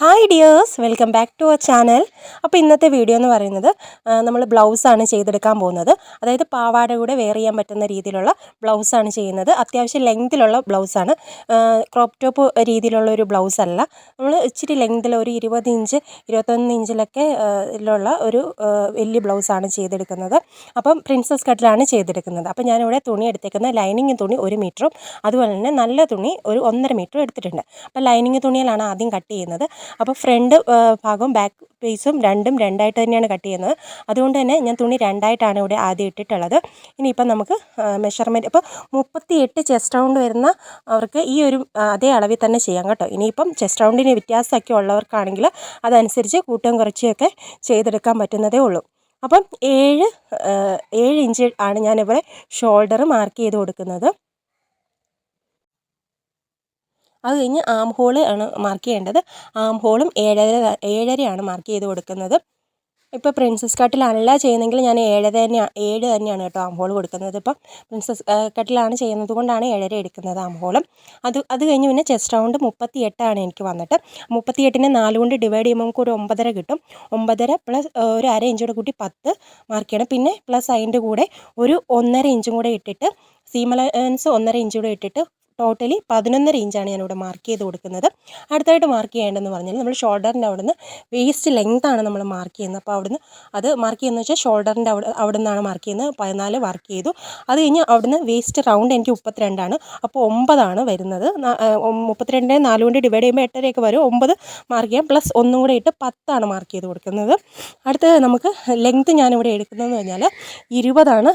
Hi dears welcome back to our channel അപ്പോൾ ഇന്നത്തെ video എന്ന് പറയുന്നത് നമ്മൾ ബ്ലൗസാണ് ചെയ്തെടുക്കാൻ പോകുന്നത്. അതായത് പാവാട കൂടെ വെയർ ചെയ്യാൻ പറ്റുന്ന രീതിയിലുള്ള ബ്ലൗസാണ് ചെയ്യുന്നത്. അത്യാവശ്യം ലെങ്തിലുള്ള ബ്ലൗസാണ് ക്രോപ്പ് ടോപ്പ് രീതിയിലുള്ള ഒരു ബ്ലൗസ് അല്ല. നമ്മൾ ഇച്ചിരി ലെങ്തിൽ ഒരു ഇരുപത് ഇഞ്ച് ഇരുപത്തൊന്ന് ഇഞ്ചിലൊക്കെ ഉള്ള ഒരു വലിയ ബ്ലൗസാണ് ചെയ്തെടുക്കുന്നത്. അപ്പം പ്രിൻസസ് കട്ടിലാണ് ചെയ്തെടുക്കുന്നത്. അപ്പോൾ ഞാനിവിടെ തുണി എടുത്തേക്കുന്ന ലൈനിങ് തുണി ഒരു മീറ്ററും അതുപോലെ തന്നെ നല്ല തുണി ഒരു ഒന്നര മീറ്ററും എടുത്തിട്ടുണ്ട്. അപ്പോൾ ലൈനിങ് തുണിയിലാണ് ആദ്യം കട്ട് ചെയ്യുന്നത്. അപ്പോൾ ഫ്രണ്ട് ഭാഗവും ബാക്ക് പീസും രണ്ടും രണ്ടായിട്ട് തന്നെയാണ് കട്ട് ചെയ്യുന്നത്. അതുകൊണ്ട് തന്നെ ഞാൻ തുണി രണ്ടായിട്ടാണ് ഇവിടെ ആദ്യം ഇട്ടിട്ടുള്ളത്. ഇനിയിപ്പം നമുക്ക് മെഷർമെന്റ് ഇപ്പോൾ മുപ്പത്തി എട്ട് ചെസ്റ്റ് റൗണ്ട് വരുന്ന അവർക്ക് ഈ ഒരു അതേ അളവിൽ തന്നെ ചെയ്യാം കേട്ടോ. ഇനിയിപ്പം ചെസ്റ്റ് റൗണ്ടിന് വ്യത്യാസമൊക്കെ ഉള്ളവർക്കാണെങ്കിൽ അതനുസരിച്ച് കൂട്ടം കുറച്ചൊക്കെ ചെയ്തെടുക്കാൻ പറ്റുന്നതേ ഉള്ളൂ. അപ്പം ഏഴ് ഏഴ് ഇഞ്ച് ആണ് ഞാനിവിടെ ഷോൾഡർ മാർക്ക് ചെയ്ത് കൊടുക്കുന്നത്. അത് കഴിഞ്ഞ് ആം ഹോൾ ആണ് മാർക്ക് ചെയ്യേണ്ടത്. ആം ഹോളും ഏഴര ഏഴരയാണ് മാർക്ക് ചെയ്ത് കൊടുക്കുന്നത്. ഇപ്പോൾ പ്രിൻസസ് കട്ടിലല്ല ചെയ്യുന്നതെങ്കിൽ ഞാൻ ഏഴ് തന്നെയാണ് ഏഴ് തന്നെയാണ് കേട്ടോ ആംഹോൾ കൊടുക്കുന്നത് ഇപ്പം. പ്രിൻസസ് കട്ടിലാണ് ചെയ്യുന്നത് കൊണ്ടാണ് ഏഴര എടുക്കുന്നത് ആംഹോളും അത് അത് കഴിഞ്ഞ് പിന്നെ ചെസ്റ്റ് റൗണ്ട് മുപ്പത്തി എട്ടാണ് എനിക്ക് വന്നിട്ട്. മുപ്പത്തി എട്ടിനെ നാല് കൊണ്ട് ഡിവൈഡ് ചെയ്യുമ്പോൾ നമുക്ക് ഒരു ഒമ്പതര കിട്ടും. ഒമ്പതര പ്ലസ് ഒരു അര ഇഞ്ചോടെ കൂട്ടി പത്ത് മാർക്ക് ചെയ്യണം. പിന്നെ പ്ലസ് അതിന്റെ കൂടെ ഒരു ഒന്നര ഇഞ്ചും കൂടെ ഇട്ടിട്ട് സീമലൻസ് ഒന്നര ഇഞ്ചും കൂടെ ഇട്ടിട്ട് ടോട്ടലി പതിനൊന്നര ഇഞ്ചാണ് ഞാനിവിടെ മാർക്ക് ചെയ്ത് കൊടുക്കുന്നത്. അടുത്തായിട്ട് മാർക്ക് ചെയ്യേണ്ടതെന്ന് പറഞ്ഞാൽ നമ്മൾ ഷോൾഡറിന്റെ അവിടെ നിന്ന് വേസ്റ്റ് ലെങ്ത്താണ് നമ്മൾ മാർക്ക് ചെയ്യുന്നത്. അപ്പോൾ അവിടുന്ന് അത് മാർക്ക് ചെയ്യുന്നത് വെച്ചാൽ ഷോൾഡറിന്റെ അവിടെ അവിടെ നിന്നാണ് മാർക്ക് ചെയ്യുന്നത്. പതിനാല് മാർക്ക് ചെയ്തു. അത് കഴിഞ്ഞ് അവിടുന്ന് വേസ്റ്റ് റൗണ്ട് എനിക്ക് മുപ്പത്തിരണ്ടാണ്. അപ്പോൾ ഒമ്പതാണ് വരുന്നത്. മുപ്പത്തിരണ്ടിനെ നാല് കൊണ്ട് ഡിവൈഡ് ചെയ്യുമ്പോൾ എട്ടരയൊക്കെ വരും. ഒമ്പത് മാർക്ക് ചെയ്യാം. പ്ലസ് ഒന്നും കൂടെ ഇട്ട് പത്താണ് മാർക്ക് ചെയ്ത് കൊടുക്കുന്നത്. അടുത്തത് നമുക്ക് ലെങ്ത്ത് ഞാനിവിടെ എടുക്കുന്നതെന്ന് പറഞ്ഞാൽ ഇരുപതാണ്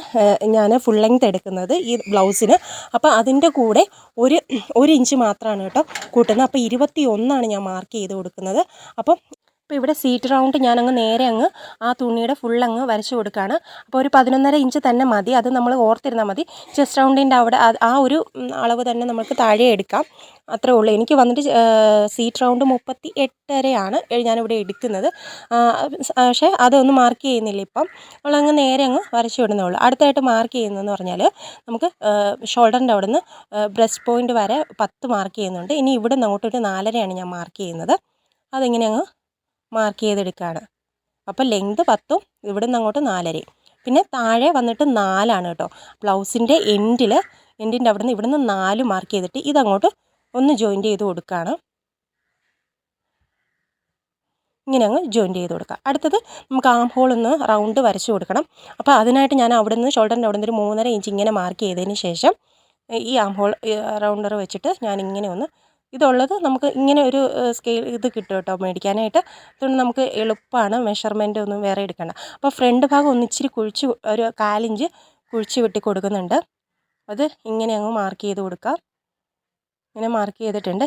ഞാൻ ഫുൾ ലെങ്ത്ത് എടുക്കുന്നത് ഈ ബ്ലൗസിന് അപ്പോൾ അതിന്റെ കൂടെ ഒരു ഒരു ഇഞ്ച് മാത്രമാണ് കേട്ടോ കൂട്ടുന്നത്. അപ്പോൾ ഇരുപത്തി ഒന്നാണ് ഞാൻ മാർക്ക് ചെയ്ത് കൊടുക്കുന്നത്. അപ്പം അപ്പോൾ ഇവിടെ സീറ്റ് റൗണ്ട് ഞാനങ്ങ് നേരെ അങ്ങ് ആ തുണിയുടെ ഫുൾ അങ്ങ് വരച്ച് കൊടുക്കുകയാണ് അപ്പോൾ ഒരു പതിനൊന്നര ഇഞ്ച് തന്നെ മതി. അത് നമ്മൾ ഓർത്തിരുന്നാൽ മതി. ചെസ്റ്റ് റൗണ്ടിന്റെ അവിടെ ആ ഒരു അളവ് തന്നെ നമുക്ക് താഴെ എടുക്കാം. അത്രേ ഉള്ളൂ. എനിക്ക് വന്നിട്ട് സീറ്റ് റൗണ്ട് മുപ്പത്തി എട്ടരയാണ് ഞാനിവിടെ എടുക്കുന്നത്. പക്ഷേ അതൊന്നും മാർക്ക് ചെയ്യുന്നില്ല ഇപ്പം. നമ്മളങ്ങ് നേരെ അങ്ങ് വരച്ച് വിടുന്നേ ഉള്ളൂ അടുത്തായിട്ട് മാർക്ക് ചെയ്യുന്നതെന്ന് പറഞ്ഞാൽ നമുക്ക് ഷോൾഡറിന്റെ അവിടെ നിന്ന് ബ്രസ്റ്റ് പോയിന്റ് വരെ പത്ത് മാർക്ക് ചെയ്യുന്നുണ്ട്. ഇനി ഇവിടെ നിന്ന് അങ്ങോട്ടൊരു നാലരയാണ് ഞാൻ മാർക്ക് ചെയ്യുന്നത്. അതിങ്ങനെ അങ്ങ് മാർക്ക് ചെയ്തെടുക്കുകയാണ് അപ്പോൾ ലെങ്ത് പത്തും ഇവിടെ നിന്ന് അങ്ങോട്ട് നാലരയും. പിന്നെ താഴെ വന്നിട്ട് നാലാണ് കേട്ടോ. ബ്ലൗസിന്റെ എൻഡിൽ എൻഡിന്റെ അവിടെ നിന്ന് ഇവിടെ നിന്ന് നാല് മാർക്ക് ചെയ്തിട്ട് ഇതങ്ങോട്ട് ഒന്ന് ജോയിന്റ് ചെയ്ത് കൊടുക്കുകയാണ് ഇങ്ങനെ അങ്ങ് ജോയിന്റ് ചെയ്ത് കൊടുക്കുക അടുത്തത് നമുക്ക് ആം ഹോൾ ഒന്ന് റൗണ്ട് വരച്ച് കൊടുക്കണം. അപ്പോൾ അതിനായിട്ട് ഞാൻ അവിടെ നിന്ന് ഷോൾഡറിന്റെ അവിടെ നിന്ന് ഒരു മൂന്നര ഇഞ്ച് ഇങ്ങനെ മാർക്ക് ചെയ്തതിന് ശേഷം ഈ ആം ഹോൾ റൗണ്ടർ വെച്ചിട്ട് ഞാൻ ഇങ്ങനെ ഒന്ന് ഇതുള്ളത് നമുക്ക് ഇങ്ങനെ ഒരു സ്കെയിൽ ഇത് കിട്ടും കേട്ടോ മേടിക്കാനായിട്ട്. അതുകൊണ്ട് നമുക്ക് എളുപ്പമാണ് മെഷർമെന്റ് ഒന്നും വേറെ എടുക്കണ്ട. അപ്പോൾ ഫ്രണ്ട് ഭാഗം ഒന്ന് ഇച്ചിരി കുഴിച്ച് ഒരു കാലിഞ്ച് കുഴിച്ച് വെട്ടി കൊടുക്കുന്നുണ്ട്. അത് ഇങ്ങനെ അങ്ങ് മാർക്ക് ചെയ്ത് കൊടുക്കാം. ഇങ്ങനെ മാർക്ക് ചെയ്തിട്ടുണ്ട്.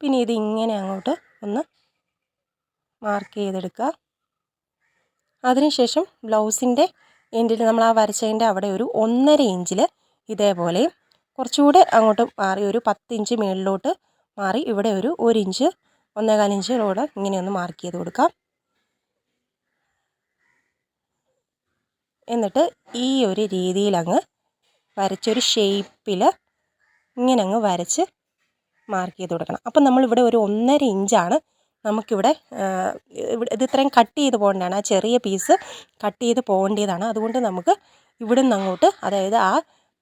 പിന്നെ ഇത് ഇങ്ങനെ അങ്ങോട്ട് ഒന്ന് മാർക്ക് ചെയ്തെടുക്കുക. അതിനുശേഷം ബ്ലൗസിന്റെ എൻഡിൽ നമ്മൾ ആ വരച്ചതിന്റെ അവിടെ ഒരു ഒന്നര ഇഞ്ചിൽ ഇതേപോലെ കുറച്ചുകൂടെ അങ്ങോട്ട് മാറി ഒരു പത്ത് ഇഞ്ച് മുകളിലോട്ട് മാറി ഇവിടെ ഒരു ഒരു ഇഞ്ച് ഒന്നേകാൽ ഇഞ്ചിലൂടെ ഇങ്ങനെ ഒന്ന് മാർക്ക് ചെയ്ത് കൊടുക്കാം. എന്നിട്ട് ഈ ഒരു രീതിയിൽ അങ്ങ് വരച്ചൊരു ഷേപ്പിൽ ഇങ്ങനെ അങ്ങ് വരച്ച് മാർക്ക് ചെയ്ത് കൊടുക്കണം. അപ്പം നമ്മളിവിടെ ഒരു ഒന്നര ഇഞ്ചാണ് നമുക്കിവിടെ ഇത് ഇത്രയും കട്ട് ചെയ്ത് പോകേണ്ടതാണ്. ആ ചെറിയ പീസ് കട്ട് ചെയ്ത് പോകേണ്ടതാണ്. അതുകൊണ്ട് നമുക്ക് ഇവിടെ നിന്ന് അങ്ങോട്ട് അതായത് ആ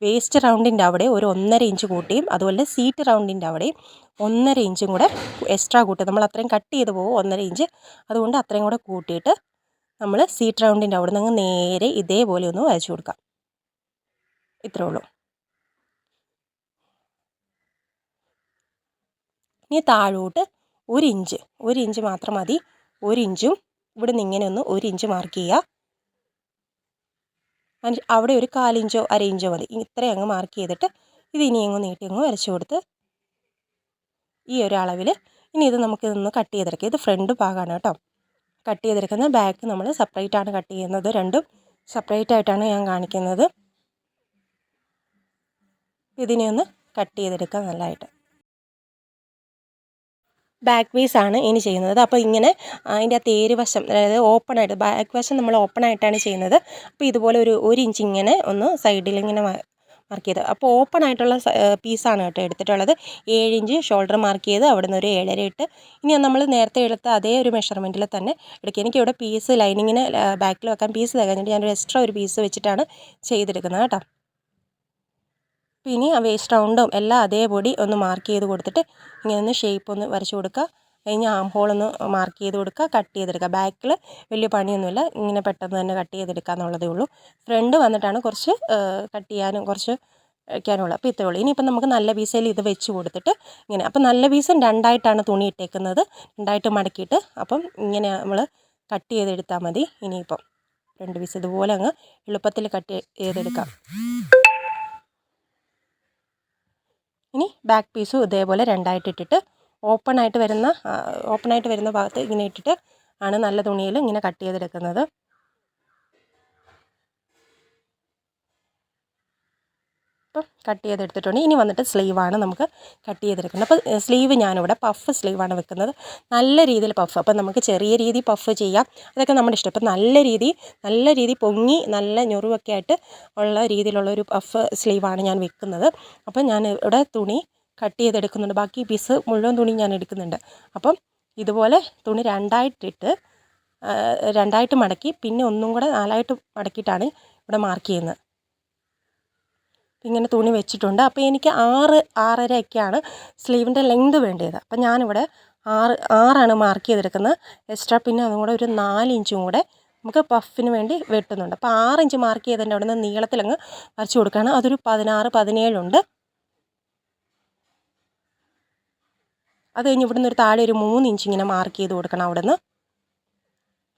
വേസ്റ്റ് റൗണ്ടിന്റെ അവിടെ ഒരു ഒന്നര ഇഞ്ച് കൂട്ടിയും അതുപോലെ സീറ്റ് റൗണ്ടിന്റെ അവിടെയും ഒന്നര ഇഞ്ചും കൂടെ എക്സ്ട്രാ കൂട്ടി നമ്മൾ അത്രയും കട്ട് ചെയ്ത് പോകും ഒന്നര ഇഞ്ച് അതുകൊണ്ട് അത്രയും കൂടെ കൂട്ടിയിട്ട് നമ്മൾ സീറ്റ് റൗണ്ടിന്റെ അവിടെ നിന്ന് നേരെ ഇതേപോലെ ഒന്ന് വരച്ചു കൊടുക്കാം. ഇത്രേ ഉള്ളൂ. ഇനി താഴോട്ട് ഒരു ഇഞ്ച് ഒരു ഇഞ്ച് മാത്രം മതി. ഒരു ഇഞ്ചും ഇവിടെ നിന്ന് ഇങ്ങനെ ഒന്ന് ഒരു ഇഞ്ച് മാർക്ക് ചെയ്യുക. അവിടെ ഒരു കാലിഞ്ചോ അര ഇഞ്ചോ മതി. ഇത്രയും അങ്ങ് മാർക്ക് ചെയ്തിട്ട് ഇത് ഇനി അങ്ങ് നീട്ടി അങ്ങ് വരച്ചു കൊടുത്ത് ഈ ഒരു അളവിൽ ഇനി ഇത് നമുക്ക് ഇതൊന്ന് കട്ട് ചെയ്തെടുക്കാം. ഇത് ഫ്രണ്ട് ഭാഗമാണ് കേട്ടോ. കട്ട് ചെയ്തെടുക്കുന്നത് ബാക്ക് നമ്മൾ സെപ്പറേറ്റ് ആണ് കട്ട് ചെയ്യുന്നത് രണ്ടും. സെപ്പറേറ്റ് ആയിട്ടാണ് ഞാൻ കാണിക്കുന്നത്. ഇതിനെ ഒന്ന് കട്ട് ചെയ്തെടുക്കാം നല്ലതായിട്ട്. ബാക്ക് പീസ് ആണ് ഇനി ചെയ്യുന്നത്. അപ്പോൾ ഇങ്ങനെ അതിന്റെ ആ തേര് വശം അതായത് ഓപ്പൺ ആയിട്ട് ബാക്ക് വശം നമ്മൾ ഓപ്പൺ ആയിട്ടാണ് ചെയ്യുന്നത്. അപ്പോൾ ഇതുപോലെ ഒരു ഒരു ഇഞ്ച് ഇങ്ങനെ ഒന്ന് സൈഡിൽ ഇങ്ങനെ മാർക്ക് ചെയ്ത്. അപ്പോൾ ഓപ്പൺ ആയിട്ടുള്ള പീസാണ് കേട്ടോ എടുത്തിട്ടുള്ളത്. ഏഴ് ഇഞ്ച് ഷോൾഡർ മാർക്ക് ചെയ്ത് അവിടെ നിന്ന് ഒരു ഏഴര ഇട്ട് ഇനി നമ്മൾ നേരത്തെ എടുത്ത അതേ ഒരു മെഷർമെന്റിൽ തന്നെ എടുക്കുക. എനിക്ക് ഇവിടെ പീസ് ലൈനിങ്ങിന് ബാക്കിൽ വെക്കാൻ പീസ് തികഞ്ഞിട്ട് ഞാനൊരു എക്സ്ട്രാ ഒരു പീസ് വെച്ചിട്ടാണ് ചെയ്തെടുക്കുന്നത് കേട്ടോ. പിന്നെ ആ വേസ്റ്റ് റൗണ്ടും എല്ലാം അതേപടി ഒന്ന് മാർക്ക് ചെയ്ത് കൊടുത്തിട്ട് ഇങ്ങനെ ഒന്ന് ഷേപ്പ് ഒന്ന് വരച്ച് കൊടുക്കുക. കഴിഞ്ഞ് ആം ഹോൾ ഒന്ന് മാർക്ക് ചെയ്ത് കൊടുക്കുക കട്ട് ചെയ്തെടുക്കുക. ബാക്കിൽ വലിയ പണിയൊന്നുമില്ല ഇങ്ങനെ പെട്ടെന്ന് തന്നെ കട്ട് ചെയ്തെടുക്കുക എന്നുള്ളതേ ഉള്ളൂ. ഫ്രണ്ട് വന്നിട്ടാണ് കുറച്ച് കട്ട് ചെയ്യാനും കുറച്ച് വയ്ക്കാനുള്ളത് അപ്പോൾ ഇത്രേ ഉള്ളൂ. ഇനിയിപ്പം നമുക്ക് നല്ല പീസയിൽ ഇത് വെച്ച് കൊടുത്തിട്ട് ഇങ്ങനെ അപ്പോൾ നല്ല പീസും രണ്ടായിട്ടാണ് തുണി ഇട്ടേക്കുന്നത്. രണ്ടായിട്ട് മടക്കിയിട്ട് അപ്പം ഇങ്ങനെ നമ്മൾ കട്ട് ചെയ്തെടുത്താൽ മതി. ഇനിയിപ്പം രണ്ട് പീസ് ഇതുപോലെ അങ്ങ് എളുപ്പത്തിൽ കട്ട് ചെയ്തെടുക്കാം. ഇനി ബാക്ക് പീസും ഇതേപോലെ രണ്ടായിട്ട് ഇട്ടിട്ട് ഓപ്പൺ ആയിട്ട് വരുന്ന ഓപ്പൺ ആയിട്ട് വരുന്ന ഭാഗത്ത് ഇങ്ങനെ ഇട്ടിട്ട് ആണ് നല്ല തുണിയിൽ ഇങ്ങനെ കട്ട് ചെയ്തെടുക്കുന്നത്. ഇപ്പം കട്ട് ചെയ്തെടുത്തിട്ടുണ്ട്. ഇനി വന്നിട്ട് സ്ലീവാണ് നമുക്ക് കട്ട് ചെയ്തെടുക്കുന്നത്. അപ്പോൾ സ്ലീവ് ഞാനിവിടെ പഫ് സ്ലീവാണ് വെക്കുന്നത്. നല്ല രീതിയിൽ പഫ് അപ്പം നമുക്ക് ചെറിയ രീതി പഫ് ചെയ്യാം. അതൊക്കെ നമ്മുടെ ഇഷ്ടം. അപ്പം നല്ല രീതി നല്ല രീതി പൊങ്ങി നല്ല ഞൊറിവൊക്കെ ആയിട്ട് ഉള്ള രീതിയിലുള്ള ഒരു പഫ് സ്ലീവാണ് ഞാൻ വെക്കുന്നത്. അപ്പം ഞാൻ ഇവിടെ തുണി കട്ട് ചെയ്തെടുക്കുന്നുണ്ട്. ബാക്കി പീസ് മുഴുവൻ തുണി ഞാൻ എടുക്കുന്നുണ്ട്. അപ്പം ഇതുപോലെ തുണി രണ്ടായിട്ടിട്ട് രണ്ടായിട്ട് മടക്കി പിന്നെ ഒന്നും കൂടെ നാലായിട്ട് മടക്കിയിട്ടാണ് ഇവിടെ മാർക്ക് ചെയ്യുന്നത്. ഇങ്ങനെ തുണി വെച്ചിട്ടുണ്ട്. അപ്പോൾ എനിക്ക് ആറ് ആറരയൊക്കെയാണ് സ്ലീവിന്റെ ലെങ്ത് വേണ്ടത് അപ്പം ഞാനിവിടെ ആറ് ആറാണ് മാർക്ക് ചെയ്തെടുക്കുന്നത്. എക്സ്ട്രാ പിന്നെ അതും കൂടെ ഒരു നാല് ഇഞ്ചും കൂടെ നമുക്ക് പഫിന് വേണ്ടി വെട്ടുന്നുണ്ട്. അപ്പോൾ ആറ് ഇഞ്ച് മാർക്ക് ചെയ്തതിന്റെ അവിടെ നിന്ന് നീളത്തിലങ്ങ് വരച്ച് കൊടുക്കുകയാണ്. അതൊരു പതിനാറ് പതിനേഴുണ്ട്. അത് കഴിഞ്ഞ് ഇവിടുന്ന് ഒരു താഴെ ഒരു മൂന്ന് ഇഞ്ച് ഇങ്ങനെ മാർക്ക് ചെയ്ത് കൊടുക്കണം അവിടെ നിന്ന്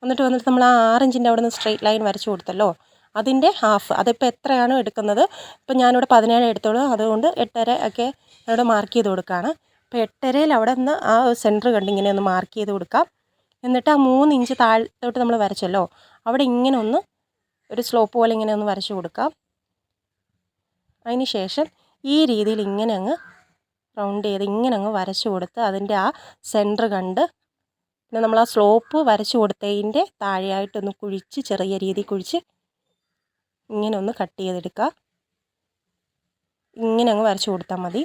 എന്നിട്ട് വന്നിട്ട് നമ്മൾ ആ ആറ് ഇഞ്ചിന്റെ അവിടെ നിന്ന് സ്ട്രെയിറ്റ് ലൈൻ വരച്ച് കൊടുത്തല്ലോ. അതിന്റെ ഹാഫ്. അതിപ്പോൾ എത്രയാണോ എടുക്കുന്നത്? ഇപ്പം ഞാനിവിടെ പതിനേഴ് എടുത്തോളൂ. അതുകൊണ്ട് എട്ടര ഒക്കെ അവിടെ മാർക്ക് ചെയ്ത് കൊടുക്കുകയാണ്. അപ്പോൾ എട്ടരയിൽ അവിടെ നിന്ന് ആ സെന്റർ കണ്ട് ഇങ്ങനെ ഒന്ന് മാർക്ക് ചെയ്ത് കൊടുക്കാം. എന്നിട്ട് ആ മൂന്ന് ഇഞ്ച് താഴത്തോട്ട് നമ്മൾ വരച്ചല്ലോ. അവിടെ ഇങ്ങനെ ഒന്ന് ഒരു സ്ലോപ്പ് പോലെ ഇങ്ങനെ ഒന്ന് വരച്ച് കൊടുക്കാം. അതിന് ശേഷം ഈ രീതിയിൽ ഇങ്ങനെ അങ്ങ് റൗണ്ട് ചെയ്ത് ഇങ്ങനെ അങ്ങ് വരച്ച് കൊടുത്ത് അതിന്റെ ആ സെന്റർ കണ്ട് പിന്നെ നമ്മൾ ആ സ്ലോപ്പ് വരച്ച് കൊടുത്തതിന്റെ താഴെയായിട്ടൊന്ന് കുഴിച്ച് ചെറിയ രീതിയിൽ കുഴിച്ച് ഇങ്ങനെ ഒന്ന് കട്ട് ചെയ്തെടുക്കുക ഇങ്ങനെ അങ്ങ് വരച്ച് കൊടുത്താൽ മതി.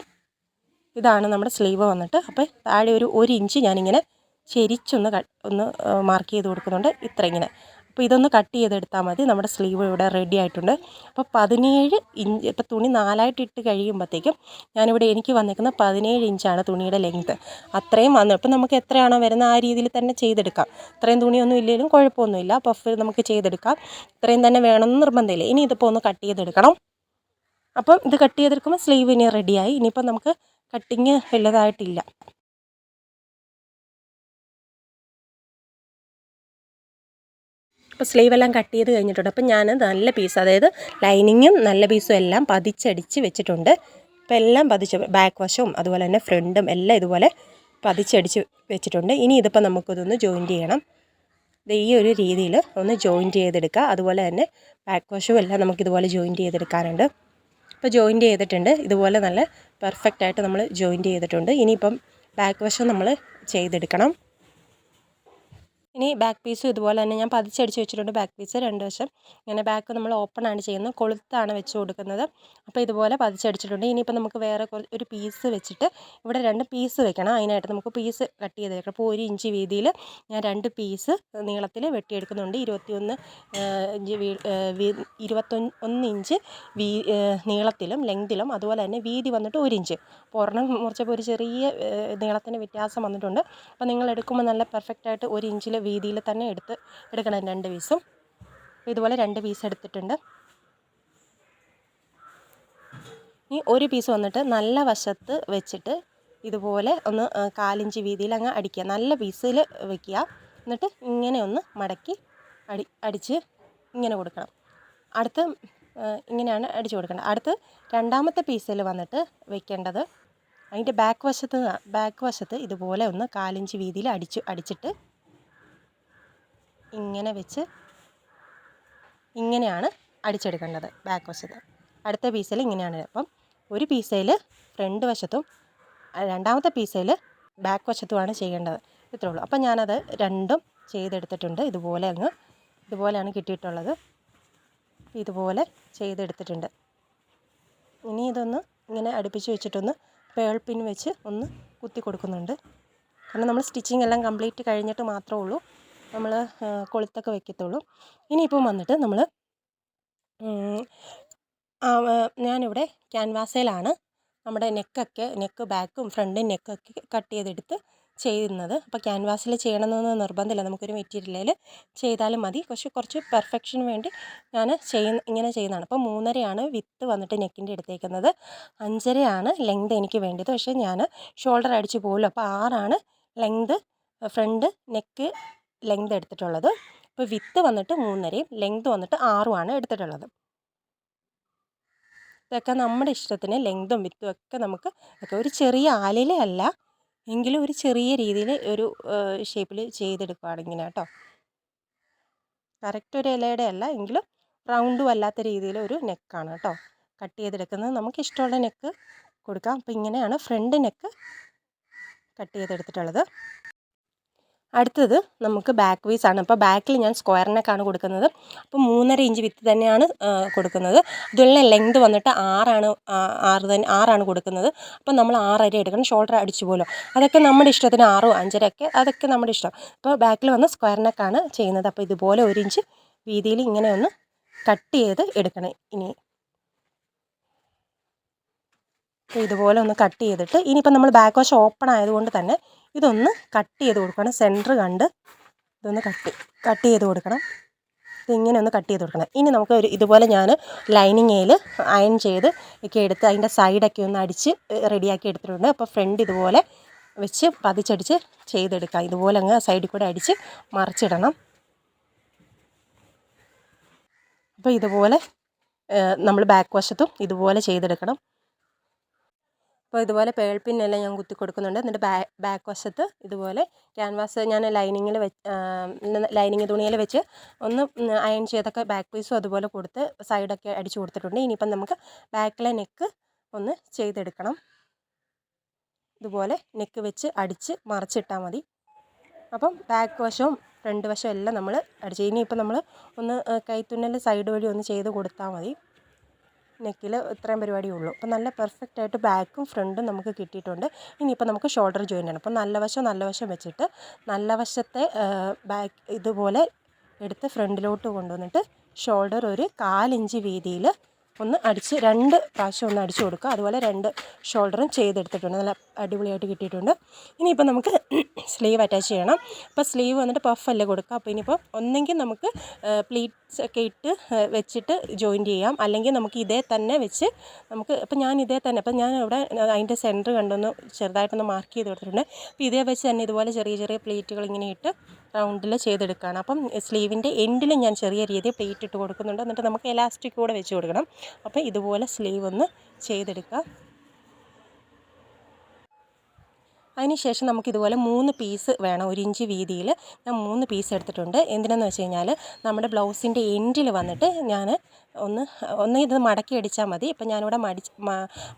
ഇതാണ് നമ്മുടെ സ്ലീവ് വന്നിട്ട്. അപ്പോൾ താഴെ ഒരു ഒരു ഇഞ്ച് ഞാനിങ്ങനെ ചെരിച്ചൊന്ന് ഒന്ന് മാർക്ക് ചെയ്ത് കൊടുക്കുന്നുണ്ട്. ഇത്ര ഇങ്ങനെ അപ്പോൾ ഇതൊന്ന് കട്ട് ചെയ്തെടുത്താൽ മതി. നമ്മുടെ സ്ലീവ് ഇവിടെ റെഡി ആയിട്ടുണ്ട്. അപ്പോൾ പതിനേഴ് ഇഞ്ച് ഇപ്പോൾ തുണി നാലായിട്ട് ഇട്ട് കഴിയുമ്പോഴത്തേക്കും ഞാനിവിടെ എനിക്ക് വന്നിരിക്കുന്ന പതിനേഴ് ഇഞ്ചാണ് തുണിയുടെ ലെങ്ത് അത്രയും വന്നു. അപ്പോൾ നമുക്ക് എത്രയാണോ വരുന്ന ആ രീതിയിൽ തന്നെ ചെയ്തെടുക്കാം. ഇത്രയും തുണിയൊന്നും ഇല്ലെങ്കിലും കുഴപ്പമൊന്നുമില്ല. പഫ് നമുക്ക് ചെയ്തെടുക്കാം. ഇത്രയും തന്നെ വേണമെന്ന് നിർബന്ധമില്ല. ഇനി ഇതിപ്പോൾ ഒന്ന് കട്ട് ചെയ്തെടുക്കണം. അപ്പം ഇത് കട്ട് ചെയ്തെടുക്കുമ്പോൾ സ്ലീവ് ഇനി റെഡിയായി ഇനിയിപ്പോൾ നമുക്ക് കട്ടിങ് വലുതായിട്ടില്ല. അപ്പോൾ സ്ലീവ് എല്ലാം കട്ട് ചെയ്ത് കഴിഞ്ഞിട്ടുണ്ട്. അപ്പോൾ ഞാൻ നല്ല പീസ് അതായത് ലൈനിങ്ങും നല്ല പീസും എല്ലാം പതിച്ചടിച്ച് വെച്ചിട്ടുണ്ട്. അപ്പോൾ എല്ലാം പതിച്ച് ബാക്ക് വശവും അതുപോലെ തന്നെ ഫ്രണ്ടും എല്ലാം ഇതുപോലെ പതിച്ചടിച്ച് വെച്ചിട്ടുണ്ട്. ഇനി ഇതിപ്പോൾ നമുക്കിതൊന്ന് ജോയിന്റ് ചെയ്യണം. ഇത് ഈ ഒരു രീതിയിൽ ഒന്ന് ജോയിന്റ് ചെയ്തെടുക്കുക. അതുപോലെ തന്നെ ബാക്ക് വശവും എല്ലാം നമുക്കിതുപോലെ ജോയിന്റ് ചെയ്തെടുക്കാനുണ്ട്. ഇപ്പോൾ ജോയിന്റ് ചെയ്തിട്ടുണ്ട്. ഇതുപോലെ നല്ല പെർഫെക്റ്റായിട്ട് നമ്മൾ ജോയിന്റ് ചെയ്തിട്ടുണ്ട്. ഇനിയിപ്പം ബാക്ക് വശം നമ്മൾ ചെയ്തെടുക്കണം. ഇനി ബാക്ക് പീസും ഇതുപോലെ തന്നെ ഞാൻ പതിച്ചടിച്ച് വെച്ചിട്ടുണ്ട് ബാക്ക് പീസ് രണ്ട് വശം. ഇങ്ങനെ ബാക്ക് നമ്മൾ ഓപ്പൺ ആണ് ചെയ്യുന്നത്. കൊളുത്താണ് വെച്ച് കൊടുക്കുന്നത്. അപ്പോൾ ഇതുപോലെ പതിച്ചടിച്ചിട്ടുണ്ട്. ഇനിയിപ്പോൾ നമുക്ക് വേറെ ഒരു പീസ് വെച്ചിട്ട് ഇവിടെ രണ്ട് പീസ് വെക്കണം. അതിനായിട്ട് നമുക്ക് പീസ് കട്ട് ചെയ്ത് വെക്കണം അപ്പോൾ ഒരു ഇഞ്ച് വീതിയിൽ ഞാൻ രണ്ട് പീസ് നീളത്തിൽ വെട്ടിയെടുക്കുന്നുണ്ട്. ഇരുപത്തിയൊന്ന് ഇഞ്ച് ഇരുപത്തൊന്ന് ഒന്ന് ഇഞ്ച് വീ നീളത്തിലും ലെങ്തിലും അതുപോലെ തന്നെ വീതി വന്നിട്ട് ഒരു ഇഞ്ച്. അപ്പോൾ ഒരെണ്ണം മുറിച്ചപ്പോൾ ഒരു ചെറിയ നീളത്തിന് വ്യത്യാസം വന്നിട്ടുണ്ട്. അപ്പോൾ നിങ്ങൾ എടുക്കുമ്പോൾ നല്ല പെർഫെക്റ്റായിട്ട് ഒരു ഇഞ്ചിൽ വീതിയിൽ തന്നെ എടുത്ത് എടുക്കണം രണ്ട് പീസും. ഇതുപോലെ രണ്ട് പീസ് എടുത്തിട്ടുണ്ട്. ഇനി ഒരു പീസ് വന്നിട്ട് നല്ല വശത്ത് വെച്ചിട്ട് ഇതുപോലെ ഒന്ന് കാലിഞ്ച് വീതിയിൽ അങ്ങ് അടിക്കുക. നല്ല പീസിൽ വെക്കുക. എന്നിട്ട് ഇങ്ങനെ ഒന്ന് മടക്കി അടി അടിച്ച് ഇങ്ങനെ കൊടുക്കണം. അടുത്ത് ഇങ്ങനെയാണ് അടിച്ചു കൊടുക്കേണ്ടത്. അടുത്ത് രണ്ടാമത്തെ പീസിൽ വന്നിട്ട് വെക്കേണ്ടത് അതിന്റെ ബാക്ക് വശത്ത് ബാക്ക് വശത്ത് ഇതുപോലെ ഒന്ന് കാലിഞ്ച് വീതിയിൽ അടിച്ചു അടിച്ചിട്ട് ഇങ്ങനെ വെച്ച് ഇങ്ങനെയാണ് അടിച്ചെടുക്കേണ്ടത് ബാക്ക് വശത്ത്. അടുത്ത പീസിൽ ഇങ്ങനെയാണ്. അപ്പം ഒരു പീസയിൽ ഫ്രണ്ട് വശത്തും രണ്ടാമത്തെ പീസയിൽ ബാക്ക് വശത്തുമാണ് ചെയ്യേണ്ടത്. ഇത്രേ ഉള്ളൂ. അപ്പം ഞാനത് രണ്ടും ചെയ്തെടുത്തിട്ടുണ്ട്. ഇതുപോലെ അങ്ങ് ഇതുപോലെയാണ് കിട്ടിയിട്ടുള്ളത്. ഇതുപോലെ ചെയ്തെടുത്തിട്ടുണ്ട്. ഇനി ഇതൊന്ന് ഇങ്ങനെ അടുപ്പിച്ച് വെച്ചിട്ടൊന്ന് പേൾ പിൻ വെച്ച് ഒന്ന് കുത്തി കൊടുക്കുന്നുണ്ട്. കാരണം നമ്മൾ സ്റ്റിച്ചിങ് എല്ലാം കംപ്ലീറ്റ് കഴിഞ്ഞിട്ട് മാത്രമേ ഉള്ളൂ. നമ്മൾ കൊളുത്തൊക്കെ വെക്കത്തുള്ളൂ. ഇനിയിപ്പം വന്നിട്ട് നമ്മൾ ഞാനിവിടെ ക്യാൻവാസയിലാണ് നമ്മുടെ നെക്കൊക്കെ നെക്ക് ബാക്കും ഫ്രണ്ടും നെക്കൊക്കെ കട്ട് ചെയ്തെടുത്ത് ചെയ്യുന്നത്. അപ്പോൾ ക്യാൻവാസിൽ ചെയ്യണമെന്നൊന്നും നിർബന്ധമില്ല. നമുക്കൊരു മെറ്റീരിയലിൽ ചെയ്താലും മതി. പക്ഷെ കുറച്ച് പെർഫെക്ഷന് വേണ്ടി ഞാൻ ചെയ്യുന്ന ഇങ്ങനെ ചെയ്യുന്നതാണ്. അപ്പോൾ മൂന്നരയാണ് വിത്ത് വന്നിട്ട് നെക്കിന്റെ എടുത്തേക്കുന്നത് അഞ്ചരയാണ് ലെങ്ത് എനിക്ക് വേണ്ടത് പക്ഷേ ഞാൻ ഷോൾഡർ അടിച്ച് പോകുമല്ലോ അപ്പോൾ ആറാണ് ലെങ്ത് ഫ്രണ്ട് നെക്ക് ലെങ്ത് എടുത്തിട്ടുള്ളത്. അപ്പോൾ വിത്ത് വന്നിട്ട് മൂന്നരയും ലെങ്ത് വന്നിട്ട് ആറുമാണ് എടുത്തിട്ടുള്ളത്. ഇതൊക്കെ നമ്മുടെ ഇഷ്ടത്തിന് ലെങ്തും വിത്തും ഒക്കെ നമുക്ക് ഒക്കെ ഒരു ചെറിയ ആലിലയല്ല എങ്കിലും ഒരു ചെറിയ രീതിയിൽ ഒരു ഷേപ്പിൽ ചെയ്തെടുക്കുകയാണ് ഇങ്ങനെ കേട്ടോ. കറക്റ്റ് ഒരു ഇലയുടെ അല്ല എങ്കിലും റൗണ്ടും അല്ലാത്ത രീതിയിൽ ഒരു നെക്കാണ് കേട്ടോ. കട്ട് ചെയ്തെടുക്കുന്നത് നമുക്ക് ഇഷ്ടമുള്ള നെക്ക് കൊടുക്കാം. അപ്പോൾ ഇങ്ങനെയാണ് ഫ്രണ്ട് നെക്ക് കട്ട് ചെയ്തെടുത്തിട്ടുള്ളത്. അടുത്തത് നമുക്ക് ബാക്ക് പീസ് ആണ്. അപ്പോൾ ബാക്കിൽ ഞാൻ സ്ക്വയർ നെക്കാണ് കൊടുക്കുന്നത്. അപ്പോൾ മൂന്നര ഇഞ്ച് വിത്ത് തന്നെയാണ് കൊടുക്കുന്നത്. അതുപോലെ ലെങ്ത് വന്നിട്ട് ആറാണ് ആറ് തന്നെ ആറാണ് കൊടുക്കുന്നത്. അപ്പോൾ നമ്മൾ ആറര എടുക്കണം. ഷോൾഡർ അടിച്ചു പോലോ. അതൊക്കെ നമ്മുടെ ഇഷ്ടത്തിന് ആറോ അഞ്ചര ഒക്കെ അതൊക്കെ നമ്മുടെ ഇഷ്ടം. അപ്പോൾ ബാക്കിൽ വന്ന് സ്ക്വയർ നെക്കാണ് ചെയ്യുന്നത്. അപ്പോൾ ഇതുപോലെ ഒരു ഇഞ്ച് വീതിയിൽ ഇങ്ങനെ ഒന്ന് കട്ട് ചെയ്ത് എടുക്കണം. ഇനി ഇതുപോലെ ഒന്ന് കട്ട് ചെയ്തിട്ട് ഇനിയിപ്പോൾ നമ്മൾ ബാക്ക് വാഷ് ഓപ്പൺ ആയതുകൊണ്ട് തന്നെ ഇതൊന്ന് കട്ട് ചെയ്ത് കൊടുക്കണം. സെന്റർ കണ്ട് ഇതൊന്ന് കട്ട് കട്ട് ചെയ്ത് കൊടുക്കണം. ഇതിങ്ങനെ ഒന്ന് കട്ട് ചെയ്ത് കൊടുക്കണം. ഇനി നമുക്ക് ഒരു ഇതുപോലെ ഞാൻ ലൈനിങ്ങയിൽ അയൺ ചെയ്ത് ഒക്കെ എടുത്ത് അതിന്റെ സൈഡൊക്കെ ഒന്ന് അടിച്ച് റെഡിയാക്കി എടുത്തിട്ടുണ്ട്. അപ്പോൾ ഫ്രണ്ട് ഇതുപോലെ വെച്ച് പതിച്ചടിച്ച് ചെയ്തെടുക്കാം. ഇതുപോലെ അങ്ങ് സൈഡിൽ കൂടെ അടിച്ച് മറിച്ചിടണം. അപ്പോൾ ഇതുപോലെ നമ്മൾ ബാക്ക് വശത്തും ഇതുപോലെ ചെയ്തെടുക്കണം. അപ്പോൾ ഇതുപോലെ പേൾ പിന്നെല്ലാം ഞാൻ കുത്തി കൊടുക്കുന്നുണ്ട്. എന്നിട്ട് ബാ ബാക്ക് വശത്ത് ഇതുപോലെ ക്യാൻവാസ് ഞാൻ ലൈനിങ്ങിൽ വെച്ച് ലൈനിങ് തുണിയിൽ വെച്ച് ഒന്ന് അയൺ ചെയ്തൊക്കെ ബാക്ക് പീസും അതുപോലെ കൊടുത്ത് സൈഡൊക്കെ അടിച്ചു കൊടുത്തിട്ടുണ്ട്. ഇനിയിപ്പം നമുക്ക് ബാക്കിലെ നെക്ക് ഒന്ന് ചെയ്തെടുക്കണം. ഇതുപോലെ നെക്ക് വെച്ച് അടിച്ച് മറിച്ചിട്ടാൽ മതി. അപ്പം ബാക്ക് വശവും ഫ്രണ്ട് വശവും എല്ലാം നമ്മൾ അടിച്ച് ഇനിയിപ്പോൾ നമ്മൾ ഒന്ന് കൈത്തുന്നൽ സൈഡ് വഴി ഒന്ന് ചെയ്ത് കൊടുത്താൽ മതി. നെക്കിൽ ഇത്രയും പരിപാടിയേ ഉള്ളൂ അപ്പോൾ നല്ല പെർഫെക്റ്റ് ആയിട്ട് ബാക്കും ഫ്രണ്ടും നമുക്ക് കിട്ടിയിട്ടുണ്ട്. ഇനിയിപ്പോൾ നമുക്ക് ഷോൾഡർ ജോയിൻ ചെയ്യണം അപ്പോൾ നല്ല വശം നല്ല വശം വെച്ചിട്ട് നല്ല വശത്തെ ബാക്ക് ഇതുപോലെ എടുത്ത് ഫ്രണ്ടിലോട്ട് കൊണ്ടുവന്നിട്ട് ഷോൾഡർ ഒരു കാലിഞ്ച് വീതിയിൽ ഒന്ന് അടിച്ച് രണ്ട് പ്രാവശ്യം ഒന്ന് അടിച്ചു കൊടുക്കുക. അതുപോലെ രണ്ട് ഷോൾഡറും ചെയ്തെടുത്തിട്ടുണ്ട്. നല്ല അടിപൊളിയായിട്ട് കിട്ടിയിട്ടുണ്ട്. ഇനിയിപ്പോൾ നമുക്ക് സ്ലീവ് അറ്റാച്ച് ചെയ്യണം. അപ്പോൾ സ്ലീവ് വന്നിട്ട് പഫല്ലേ കൊടുക്കുക. അപ്പോൾ ഇനിയിപ്പോൾ ഒന്നെങ്കിൽ നമുക്ക് പ്ലീറ്റ്സ് ഒക്കെ ഇട്ട് വെച്ചിട്ട് ജോയിന്റ് ചെയ്യാം. അല്ലെങ്കിൽ നമുക്ക് ഇതേ തന്നെ വെച്ച് നമുക്ക് അപ്പോൾ ഞാൻ ഇതേ തന്നെ അപ്പോൾ ഞാൻ ഇവിടെ അതിന്റെ സെന്റർ കണ്ടൊന്ന് ചെറുതായിട്ടൊന്ന് മാർക്ക് ചെയ്ത് കൊടുത്തിട്ടുണ്ട്. അപ്പോൾ ഇതേ വെച്ച് തന്നെ ഇതുപോലെ ചെറിയ ചെറിയ പ്ലേറ്റുകൾ ഇങ്ങനെ ഇട്ട് റൗണ്ടിൽ ചെയ്തെടുക്കുകയാണ്. അപ്പം സ്ലീവിന്റെ എൻഡിൽ ഞാൻ ചെറിയ രീതിയിൽ പ്ലേറ്റ് ഇട്ട് കൊടുക്കുന്നുണ്ട്. എന്നിട്ട് നമുക്ക് എലാസ്റ്റിക് കൂടെ വെച്ച് കൊടുക്കണം. അപ്പോൾ ഇതുപോലെ സ്ലീവ് ഒന്ന് ചെയ്തെടുക്കുക അതിനുശേഷം നമുക്ക് ഇതുപോലെ മൂന്ന് പീസ് വേണം. ഒരു ഇഞ്ച് വീതിയിൽ ഞാൻ മൂന്ന് പീസ് എടുത്തിട്ടുണ്ട്. എന്തിനാന്ന് വെച്ച് കഴിഞ്ഞാൽ നമ്മുടെ ബ്ലൗസിന്റെ എൻഡിൽ വന്നിട്ട് ഞാൻ ഒന്ന് ഒന്ന് ഇത് മടക്കി അടിച്ചാൽ മതി. ഇപ്പം ഞാനിവിടെ മടിച്ച്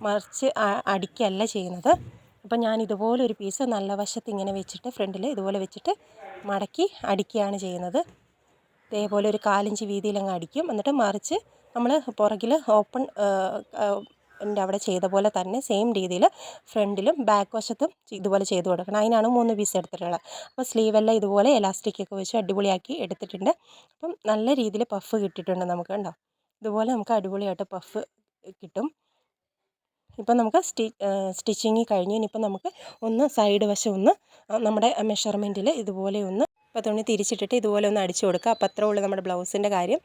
മറിച്ച് അടിക്കല്ല ചെയ്യുന്നത്. അപ്പം ഞാൻ ഇതുപോലെ ഒരു പീസ് നല്ല വശത്ത് ഇങ്ങനെ വെച്ചിട്ട് ഫ്രണ്ടിൽ ഇതുപോലെ വെച്ചിട്ട് മടക്കി അടിക്കുകയാണ് ചെയ്യുന്നത്. ഇതേപോലെ ഒരു കാലിഞ്ച് വീതിയിൽ അങ്ങ് അടിക്കും. എന്നിട്ട് മറിച്ച് നമ്മൾ പുറകിൽ ഓപ്പൺ എന്റെ അവിടെ ചെയ്ത പോലെ തന്നെ സെയിം രീതിയിൽ ഫ്രണ്ടിലും ബാക്ക് വശത്തും ഇതുപോലെ ചെയ്ത് കൊടുക്കണം. അതിനാണ് മൂന്ന് പീസ് എടുത്തിട്ടുള്ളത്. അപ്പോൾ സ്ലീവെല്ലാം ഇതുപോലെ എലാസ്റ്റിക് ഒക്കെ വെച്ച് അടിപൊളിയാക്കി എടുത്തിട്ടുണ്ട്. അപ്പം നല്ല രീതിയിൽ പഫ് കിട്ടിയിട്ടുണ്ട് നമുക്ക് കണ്ടോ? ഇതുപോലെ നമുക്ക് അടിപൊളിയായിട്ട് പഫ് കിട്ടും. ഇപ്പം നമുക്ക് സ്റ്റി സ്റ്റിച്ചിങ് കഴിഞ്ഞ് നമുക്ക് ഒന്ന് സൈഡ് വശം ഒന്ന് നമ്മുടെ മെഷർമെന്റിൽ ഇതുപോലെ ഒന്ന് ഇപ്പോൾ തുണി തിരിച്ചിട്ടിട്ട് ഇതുപോലെ ഒന്ന് അടിച്ചു കൊടുക്കുക. അപ്പോൾ അത്രേ ഉള്ളൂ നമ്മുടെ ബ്ലൗസിന്റെ കാര്യം.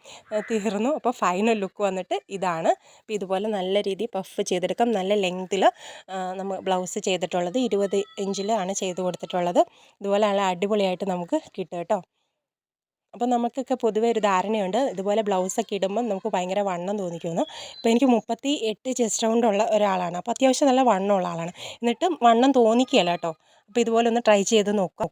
തീർന്നു. അപ്പോൾ ഫൈനൽ ലുക്ക് വന്നിട്ട് ഇതാണ്. അപ്പോൾ ഇതുപോലെ നല്ല രീതിയിൽ പഫ് ചെയ്തെടുക്കാം. നല്ല ലെങ്തിൽ നമ്മൾ ബ്ലൗസ് ചെയ്തിട്ടുള്ളത് ഇരുപത് ഇഞ്ചിലാണ് ചെയ്ത് കൊടുത്തിട്ടുള്ളത്. ഇതുപോലെ നല്ല അടിപൊളിയായിട്ട് നമുക്ക് കിട്ടും കേട്ടോ. അപ്പോൾ നമുക്കൊക്കെ പൊതുവേ ഒരു ധാരണയുണ്ട്. ഇതുപോലെ ബ്ലൗസൊക്കെ ഇടുമ്പം നമുക്ക് ഭയങ്കര വണ്ണം തോന്നിക്കുമെന്ന്. ഇപ്പോൾ എനിക്ക് മുപ്പത്തി എട്ട് ചെസ്റ്റ് റൗണ്ട് ഉള്ള ഒരാളാണ്. അപ്പോൾ അത്യാവശ്യം നല്ല വണ്ണമുള്ള ആളാണ്. എന്നിട്ടും വണ്ണം തോന്നിക്കുകയല്ല കേട്ടോ. അപ്പോൾ ഇതുപോലെ ഒന്ന് ട്രൈ ചെയ്ത് നോക്കാം.